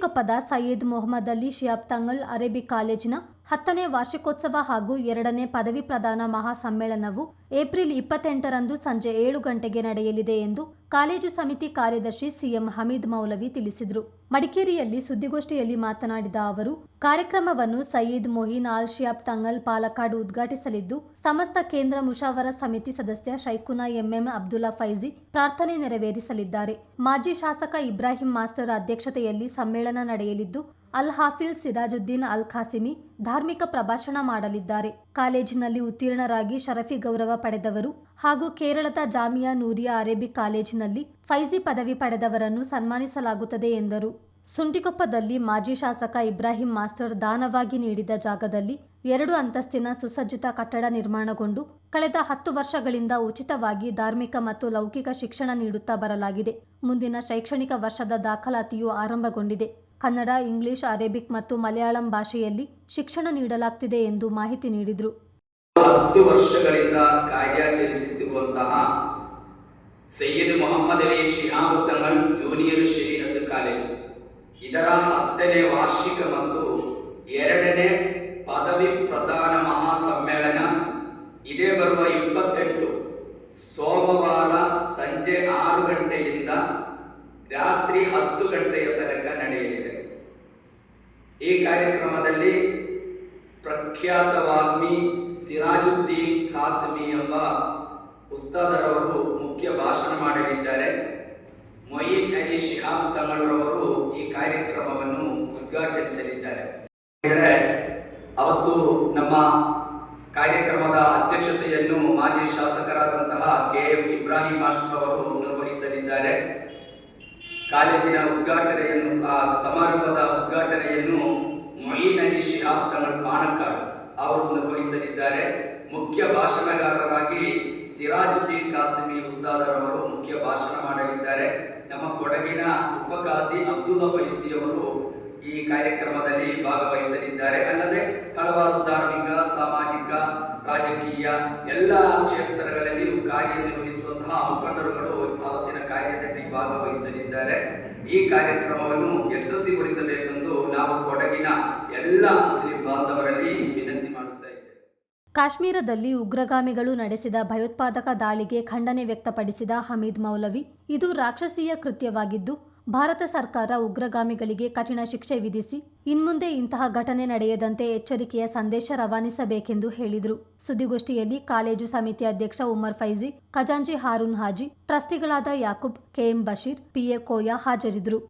ಸುಂಟಿಕೊಪ್ಪದ Sayyed Mohammed Ali Shihab Thangal Arabic ಕಾಲೇಜಿನ ಹತ್ತನೇ ವಾರ್ಷಿಕೋತ್ಸವ ಹಾಗೂ ಎರಡನೇ ಪದವಿ ಪ್ರದಾನ ಮಹಾಸಮ್ಮೇಳನವು ಏಪ್ರಿಲ್ ಇಪ್ಪತ್ತೆಂಟರಂದು ಸಂಜೆ ಏಳು ಗಂಟೆಗೆ ನಡೆಯಲಿದೆ ಎಂದು ಕಾಲೇಜು ಸಮಿತಿ ಕಾರ್ಯದರ್ಶಿ ಸಿಎಂ ಹಮೀದ್ ಮೌಲವಿ ತಿಳಿಸಿದರು. ಮಡಿಕೇರಿಯಲ್ಲಿ ಸುದ್ದಿಗೋಷ್ಠಿಯಲ್ಲಿ ಮಾತನಾಡಿದ ಅವರು, ಕಾರ್ಯಕ್ರಮವನ್ನು ಸಯೀದ್ ಮೊಹಿನ್ ಆಲ್ ಶಿಯಾಬ್ ತಂಗಲ್ ಪಾಲಕ್ಕಾಡು ಉದ್ಘಾಟಿಸಲಿದ್ದು, ಸಮಸ್ತ ಕೇಂದ್ರ ಮುಷಾವರ ಸಮಿತಿ ಸದಸ್ಯ ಶೈಖುನಾ ಎಂಎಂ ಅಬ್ದುಲ್ಲಾ ಫೈಜಿ ಪ್ರಾರ್ಥನೆ ನೆರವೇರಿಸಲಿದ್ದಾರೆ. ಮಾಜಿ ಶಾಸಕ ಇಬ್ರಾಹಿಂ ಮಾಸ್ಟರ್ ಅಧ್ಯಕ್ಷತೆಯಲ್ಲಿ ಸಮ್ಮೇಳನ ನಡೆಯಲಿದ್ದು ಅಲ್ ಹಾಫಿಲ್ ಸಿರಾಜುದ್ದೀನ್ ಅಲ್ ಖಾಸಿಮಿ ಧಾರ್ಮಿಕ ಪ್ರಭಾಷಣ ಮಾಡಲಿದ್ದಾರೆ. ಕಾಲೇಜಿನಲ್ಲಿ ಉತ್ತೀರ್ಣರಾಗಿ ಶರಫಿ ಗೌರವ ಪಡೆದವರು ಹಾಗೂ ಕೇರಳದ ಜಾಮಿಯಾ ನೂರಿಯಾ ಅರೇಬಿಕ್ ಕಾಲೇಜಿನಲ್ಲಿ ಫೈಜಿ ಪದವಿ ಪಡೆದವರನ್ನು ಸನ್ಮಾನಿಸಲಾಗುತ್ತದೆ ಎಂದರು. ಸುಂಟಿಕೊಪ್ಪದಲ್ಲಿ ಮಾಜಿ ಶಾಸಕ ಇಬ್ರಾಹಿಂ ಮಾಸ್ಟರ್ ದಾನವಾಗಿ ನೀಡಿದ ಜಾಗದಲ್ಲಿ ಎರಡು ಅಂತಸ್ತಿನ ಸುಸಜ್ಜಿತ ಕಟ್ಟಡ ನಿರ್ಮಾಣಗೊಂಡು ಕಳೆದ ಹತ್ತು ವರ್ಷಗಳಿಂದ ಉಚಿತವಾಗಿ ಧಾರ್ಮಿಕ ಮತ್ತು ಲೌಕಿಕ ಶಿಕ್ಷಣ ನೀಡುತ್ತಾ ಬರಲಾಗಿದೆ. ಮುಂದಿನ ಶೈಕ್ಷಣಿಕ ವರ್ಷದ ದಾಖಲಾತಿಯು ಆರಂಭಗೊಂಡಿದೆ. ಕನ್ನಡ, ಇಂಗ್ಲಿಷ್, ಅರೇಬಿಕ್ ಮತ್ತು ಮಲಯಾಳಂ ಭಾಷೆಯಲ್ಲಿ ಶಿಕ್ಷಣ ನೀಡಲಾಗ್ತಿದೆ ಎಂದು ಮಾಹಿತಿ ನೀಡಿದರು. ಹತ್ತು ವರ್ಷಗಳಿಂದ ಕಾರ್ಯಾಚರಿಸುತ್ತಿರುವಂತಹ ಸೈಯದ್ ಮೊಹಮ್ಮದ್ ಅಲಿ ಶಿಹಾಬ್ ಜೂನಿಯರ್ ಶರೀರತ್ ಕಾಲೇಜು. ಇದರ ಹತ್ತನೇ ವಾರ್ಷಿಕ ಮತ್ತು ಎರಡನೇ ಪದವಿ ಪ್ರದಾನ ಈ ಕಾರ್ಯಕ್ರಮದಲ್ಲಿ ಪ್ರಖ್ಯಾತ ವಾಗ್ಮಿ ಸಿರಾಜುದ್ದೀನ್ ಖಾಸಮಿ ಎಂಬ ಉಸ್ತಾದರವರು ಮುಖ್ಯ ಭಾಷಣ ಮಾಡಲಿದ್ದಾರೆ. ಮೊಯಿನ್ ಅಲಿ ಶಿಹಾಬ್ ತಮಳ್ರವರು ಈ ಕಾರ್ಯಕ್ರಮವನ್ನು ಉದ್ಘಾಟಿಸಲಿದ್ದಾರೆ. ಅವತ್ತು ನಮ್ಮ ಕಾರ್ಯಕ್ರಮದ ಅಧ್ಯಕ್ಷತೆಯನ್ನು ಮಾಜಿ ಶಾಸಕರಾದಂತಹ ಕೆ ಎಂ ಇಬ್ರಾಹಿಂ ಮಾಸ್ಟರ್ ಅವರು ನಿರ್ವಹಿಸಲಿದ್ದಾರೆ. ಕಾಲೇಜಿನ ಉದ್ಘಾಟನೆಯನ್ನು ಸಹ ಸಮಾರಂಭದ ಅಲಿ ಶಿಹಾಬ್ ಅವರನ್ನು ವಹಿಸಲಿದ್ದಾರೆ ಮುಖ್ಯ ಭಾಷಣಗಾರರಾಗಿ ಸಿರಾಜುದ್ದೀನ್ ಕಾಸಿಮಿ ಉಸ್ತಾದರವರು ಮುಖ್ಯ ಭಾಷಣ ಮಾಡಲಿದ್ದಾರೆ. ನಮ್ಮ ಕೊಡಗಿನ ಉಪಕಾಸಿ ಅಬ್ದುಲ್ಲಾ ಫೈಸಿ ಅವರು ಈ ಕಾರ್ಯಕ್ರಮದಲ್ಲಿ ಭಾಗವಹಿಸಲಿದ್ದಾರೆ. ಅಲ್ಲದೆ ಹಲವಾರು ಧಾರ್ಮಿಕ, ಸಾಮಾಜಿಕ, ರಾಜಕೀಯ ಎಲ್ಲ ಕ್ಷೇತ್ರಗಳಲ್ಲಿ ಕಾರ್ಯನಿರ್ವಹಿಸುವಂತಹ ಮುಖಂಡರುಗಳು ಅವತ್ತಿನ ಕಾರ್ಯದಲ್ಲಿ ಭಾಗವಹಿಸಲಿದ್ದಾರೆ. ಈ ಕಾರ್ಯಕ್ರಮವನ್ನು ಯಶಸ್ವಿಗೊಳಿಸಬೇಕೆಂದು ನಾವು ಕೊಡಗಿನ ಎಲ್ಲ ಕಾಶ್ಮೀರದಲ್ಲಿ ಉಗ್ರಗಾಮಿಗಳು ನಡೆಸಿದ ಭಯೋತ್ಪಾದಕ ದಾಳಿಗೆ ಖಂಡನೆ ವ್ಯಕ್ತಪಡಿಸಿದ ಹಮೀದ್ ಮೌಲವಿ, ಇದು ರಾಕ್ಷಸೀಯ ಕೃತ್ಯವಾಗಿದ್ದು, ಭಾರತ ಸರ್ಕಾರ ಉಗ್ರಗಾಮಿಗಳಿಗೆ ಕಠಿಣ ಶಿಕ್ಷೆ ವಿಧಿಸಿ, ಇನ್ಮುಂದೆ ಇಂತಹ ಘಟನೆ ನಡೆಯದಂತೆ ಎಚ್ಚರಿಕೆಯ ಸಂದೇಶ ರವಾನಿಸಬೇಕೆಂದು ಹೇಳಿದರು. ಸುದ್ದಿಗೋಷ್ಠಿಯಲ್ಲಿ ಕಾಲೇಜು ಸಮಿತಿ ಅಧ್ಯಕ್ಷ ಉಮರ್ ಫೈಜಿ ಖಜಾಂಜಿ ಹಾರೂನ್ ಹಾಜಿ, ಟ್ರಸ್ಟಿಗಳಾದ ಯಾಕೂಬ್, ಕೆಎಂ ಬಶೀರ್, ಪಿಎ ಕೋಯಾ ಹಾಜರಿದ್ದರು.